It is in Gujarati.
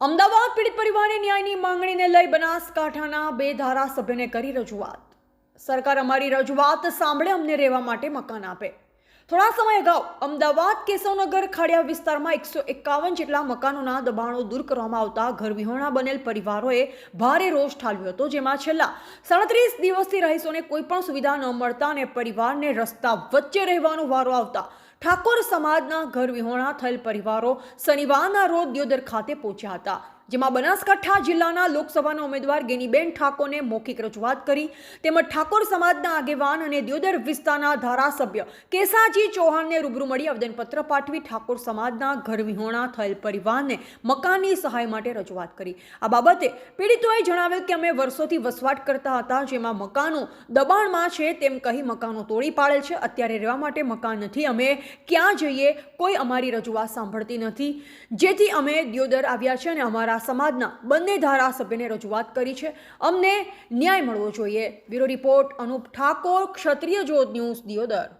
અમદાવાદ પીડિત પરિવારની ન્યાયની માંગણીને લઈ બનાસકાંઠાના બે ધારાસભ્યને કરી રજૂઆત. સરકાર અમારી રજૂઆત સાંભળે અમને રહેવા માટે મકાન આપે. થોડા સમય અગાઉ અમદાવાદ કેશવનગર ખાડિયા વિસ્તારમાં એકસો એકાવન જેટલા મકાનોના દબાણો દૂર કરવામાં આવતા ઘરવિહોણા બનેલ પરિવારોએ ભારે રોષ ઠાલવ્યો હતો, જેમાં છેલ્લા સાડત્રીસ દિવસથી રહીશોને કોઈ પણ સુવિધા ન મળતા અને પરિવારને રસ્તા વચ્ચે રહેવાનો વારો આવતા ઠાકોર સમાજના ઘર વિહોણા થયેલ પરિવારો શનિવારના રોજ દિયોદર ખાતે પહોંચ્યા હતા. જેમાં બનાસકાંઠા જિલ્લાના લોકસભાના ઉમેદવાર ગેનીબેન ઠાકોરને મૌખિક રજૂઆત કરી. તેમજ ઠાકોર સમાજના આગેવાન અને દિયોદર વિસ્તારના ધારાસભ્ય કેસાજી ચૌહાણને રૂબરૂ મળી આવેદનપત્ર પાઠવી ઠાકોર સમાજના ઘર વિહોણા થયેલ પરિવારને મકાનની સહાય માટે રજૂઆત કરી. આ બાબતે પીડિતોએ જણાવેલ કે અમે વર્ષોથી વસવાટ કરતા હતા, જેમાં મકાનો દબાણમાં છે તેમ કહી મકાનો તોડી પાડેલ છે. અત્યારે રહેવા માટે મકાન નથી. અમે ક્યાં જઈએ? કોઈ અમારી રજૂઆત સાંભળતી નથી. જેથી અમે દિયોદર આવ્યા છે અને અમારા સમાજના બંને ધારાસભ્યને રજૂઆત કરી છે. અમને ન્યાય મળવો જોઈએ. Bureau report Anup Thakor, Kshatriya Jyot news Deodar.